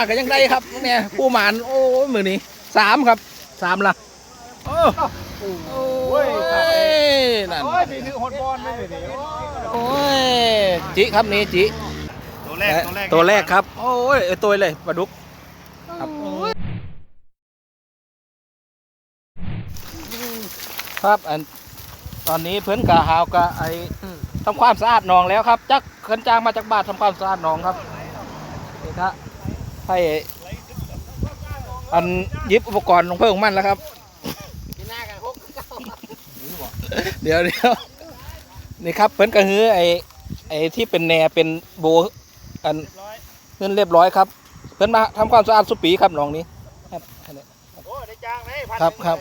มาก็ยังได้ครับเนี่ยผู้หมานโอ้ยมือนี้สามครับสามละโอ้โอ้ยนั่นโอ้ยมีถือฮอตบอลไม่ได้ดิโอ้ยจิครับนี่จิตัวแรกตัวแรกตัวแรกครับ โอ้ยไอ้ตัวเลยปลาดุกครับครับอันตอนนี้เพิ่นกะหาวกะไอทำความสะอาดหนองแล้วครับจักเขินจางมาจากบ้านทำความสะอาดหนองครับนี่ครับ ให้อันยิบอุปกรณ์ลงเพิ่มมันแล้วครับ เดี๋ยวเดี๋ยวนี่ครับเพิ่นกระหือไอไอที่เป็นแหนเป็นโบอันเพิ่นเรียบร้อยครับ เพิ่นมาทำความสะอาดสุปีครับหนองนี้ ครับครับครับ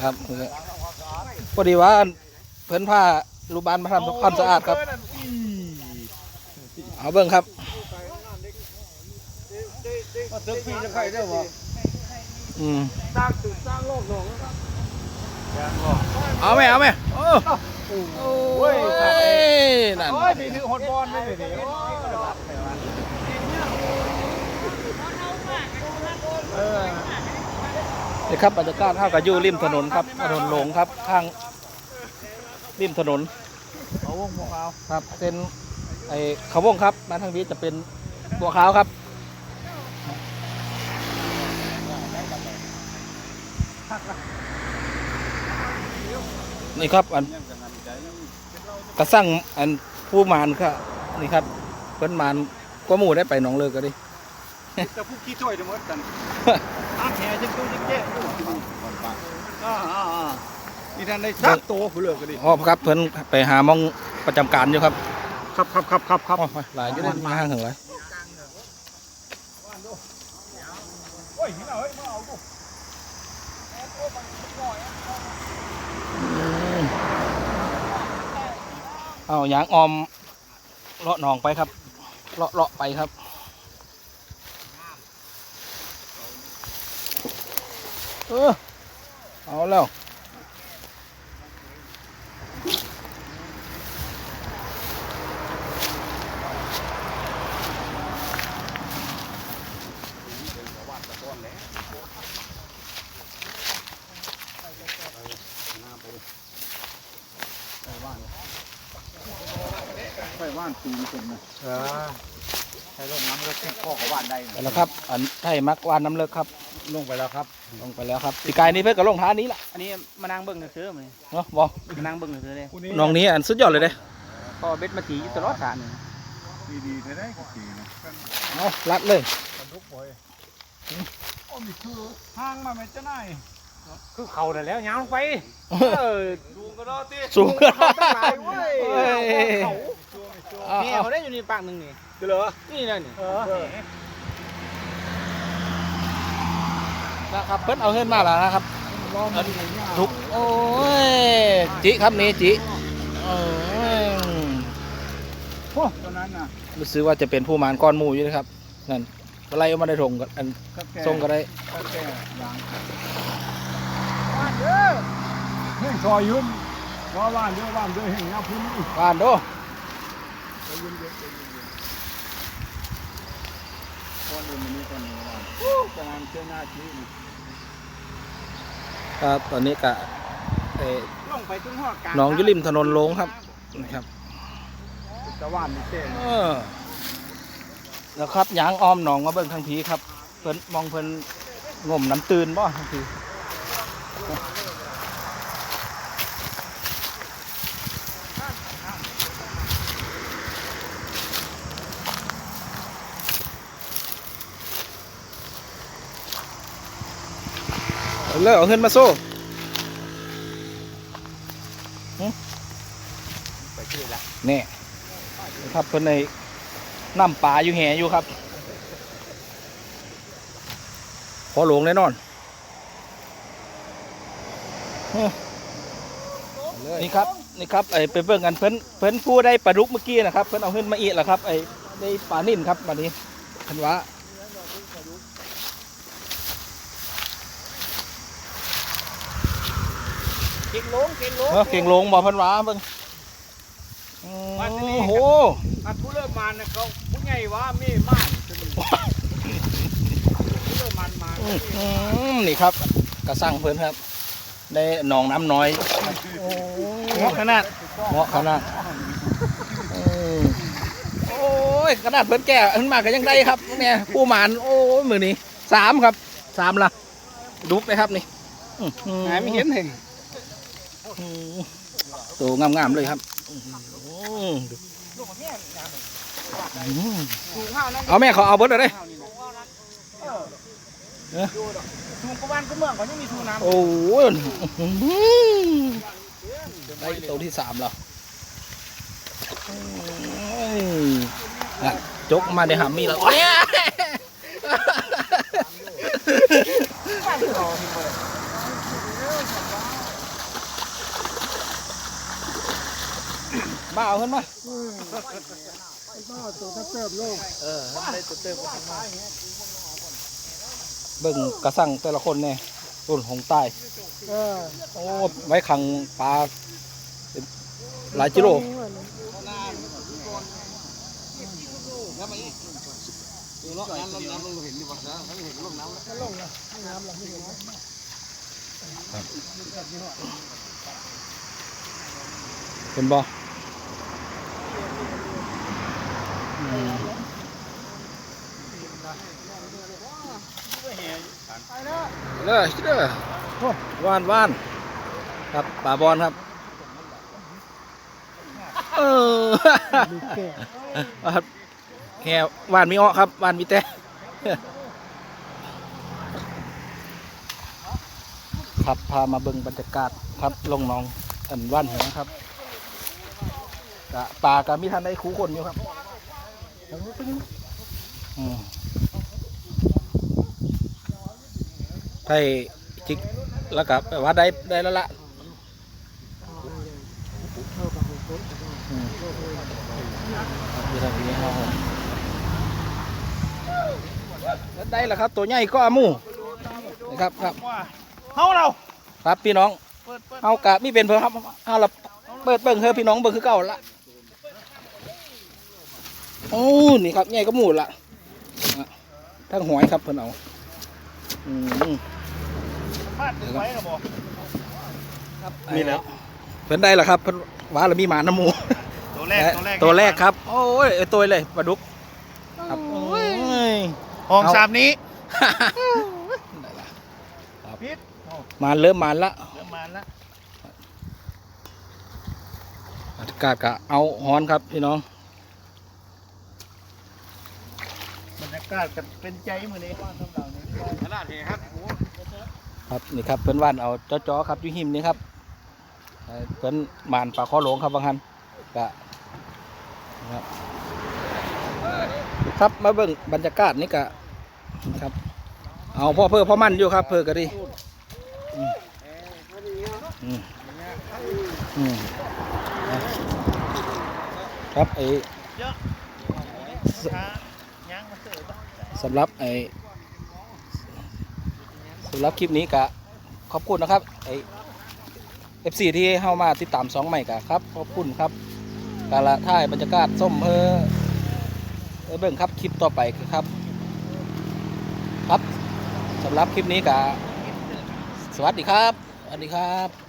ครับพอดีว่าเพิ่นผ้าลูกบานมาทำความสะอาดครับ เอาเบิ่งครับเติมปีจะใครได้บ่อืมสร้างตึกสร้างโลกหนองนะครับยังบ่เอาไหมเอาไหมโอ้โอ้ยนั่นโอ้ยมีถือฮอตบอลไม่ได้ดิโอ้ยเออนี่ครับบรรยากาศเท่ากับอยู่ริมถนนครับถนนหลงครับข้างริมถนนเอาวงพวกเอาครับเป็น ไอ้เขาวงครับมาทางนี้จะเป็นบัวขาวครับนี่ครับอันกระสั่งอันผู้มานครับนี่ครับเพิ่นมานก็หมู่ได้ไปหนองเลิกก็ดิจะพูดขี้ถ้วยทั้งหมดกันอ้าแห่จังตู้จังแจ้อ่าอ่าอ่านี่ท่านได้สักตัวผู้เลือกก็ดิอ๋อครับเพิ่นไปหามองประจำการอยู่ครับ ครับครับครับครับครับหลายอยู่ได้มาห้างถึงไรอเอายาเอาดูเอายางออมเลาะหนองไปครับ เลาะเลาะไปครับเออเอาแล้ว ไปว่านตูนคนนะเออใช้ลงน้ำแล้วพ่อกับว่านได้ไปแล้วครับ อันไทยมักวานน้ำเลิกครับ ลงไปแล้วครับ ลงไปแล้วครับปีกายนี้เพื่อนกับลงท้านี้ล่ะอันนี้มานั่งเบิ่งซื้อๆมาเนาะบอกมานั่งเบิ่งซื้อๆเลยน้องนี้อันสุดยอดเลยเด้ก็เบ็ดมาตีอยู่ตลอดสระนี่ดีดีๆได้ก็ดีนะเอารัดเลยกันทุกปอยโอ้มีคือห้างมาไม่จะไหนคือเขาแต่แล้วยาวลงไปเออดูก็ได้ติสูงตั้งหลายเว้ย เอ้ยเขาเอาเนี่ยเอาเขาได้อยู่ในปากหนึ่งนี่เหรอนี่นั่นนี่เออนะครับเพิ่นเอาเงินมาแล้วนะครับลองดูเนี่ยทุกโอ้ยจิครับนี่จิโอ้ยโอ้ตัวนั้นน่ะรู้สึกว่าจะเป็นผู้มารก้อนหมูอยู่นะครับนั่นอะไรเอามาได้ถงกันอันก็แก่ทรงก็ได้ก็แก่ยางว่านเด้อเฮ้ยซอยยุ่มว่าว่านเด้อว่านเด้อเห็นงาพื้นนี่ผ่านโดใจ เย็นๆใจเย็นๆคนอื่นมันนี่คนนี้ว่านโอ้กำลังเชื่อหน้าที่ครับตอนนี้กะเอ่อลงไปถึงหัวกลางหนองยุริมถนนลงครับนะครับตะวันนี่เต้นเออแล้วครับยางอ้อมหนองมาเบิ่งทางผีครับเพิ่นมองเพิ่นงมน้ำตื่นบ่ทางผี เลยเอาเงินมาโซ่ไปชื่อละนี่ครับเพิ่นในน้ำป่าอยู่แห่อยู่ครับ พอหลวงแน่นอน นี่ครับนี่ครับไอไปเบิ่งกันเพิ่นเพิ่นผู้ได้ปลาดุกเมื่อกี้นะครับ เพิ่นเอาขึ้นมาอีกแล้วครับไอได้ปลานิ่นครับวันนี้เพิ่นว่า เก่ง ลงเก่งลงเออเก่งลงบ่เพิ่นว่าเบิ่งอืมโอ้โหอันผู้เลิกมาเนี่ยเขาไงวะมีมากจะมีเริ่มมันมาอื้อหือนี่ครับกระสังเพิ่นครับได้หนองน้ำน้อยงอขนาดเหมาะขนาดอืมโอ้ยขนาดเพิ่นแก่ขึ้นมาก็ยังได้ครับเนี่ยผู้หมานโอ้ยมือนี้สามครับสามละดุบไปครับนี่อื้อหือหาไม่เห็นเห็นอืม ตัวงามๆเลยครับอื้อหืออืมเอาแม่เขาเอาเบิดเลยเด้ทูกบ้านก็เมืองเขายังมีทูน้ำโอ้ยอื้อหือได้ตัวที่สามแล้วโอ้ยอะจกมาได้หามีแล้ว โอ้ยมาเอาขึ้นมาเออได้ตัวเติมเบิ่งกระสังแต่ละคนเนี่ยต้นหงใต้โอ้ไว้ขังปลาเป็นหลายกิโลเป็นบ่อืมเล ยเด้อโอ้ว่านว่านครับป่าบอลครับ เออแค่ว่านมีอ้อครับว่านมีแต่ครับพามาเบิ่งบรรยากาศครับลงหนองอันว่านเหวครับป่ากะมีทันได้คู่คนอยู่ครับ ไทยจิกแล้วกับว่าได้ได้แล้วละอืมมีทางนี้ครับผมแล้วได้แล้วครับ ตัวใหญ่ก็อาหมูนะครับครับเฮาเราครับพี่น้องเอากะมีเป็นเพิ่นครับเอาละเปิดเบิ่งเฮอพี่น้องเบิ่งคือเก่าละ โอ้นี่ครับใหญ่ก็หมูละอะทั้งหอยครับเพิ่นเอาอืมพลาดถึงไว้หรอบ่มีแล้วเพิ่นได้แล้วครับเพิ่นว่าแล้วมีหมาน้ำหมู ตัวแรกตัวแรกตัวแรกครับ โอ้ยไอ้ตัวเลยปลาดุกครับโอ้ยห้องสามนี้ได้ละครับพิษมาเริ่มมาละเริ่มมาแล้วอากาศกะเอาฮ้อนครับพี่น้อง บรรยา กาศกันเป็นใจมือนี้บ้านของเรานี่ยขนาดนี้ครับครับนี่ครับเพิ่นว่านเอาจ้อๆครับอยู่หิมนี่ครับเอ่อเพิ่นหมานปลาข้อหลงครับบางฮันกะครับครับมาเบิ่งบรรยากาศนี่กะครับ เอาพ่อเพื่อพ่อมั่นอยู่ครับ เพื่อกะดิครับไอ้ ช้าย่างมาเสิร์ฟ สำหรับไอสำหรับคลิปนี้กะขอบคุณนะครับไอเอฟซีที่เข้ามาติดตามสองใหม่กะครับขอบคุณครับกาละท่ายบรรยากาศส้มเพอเอเบิ่งครับคลิปต่อไปคือครับ ครับสำหรับคลิปนี้กะสวัสดีครับสวัสดีครับ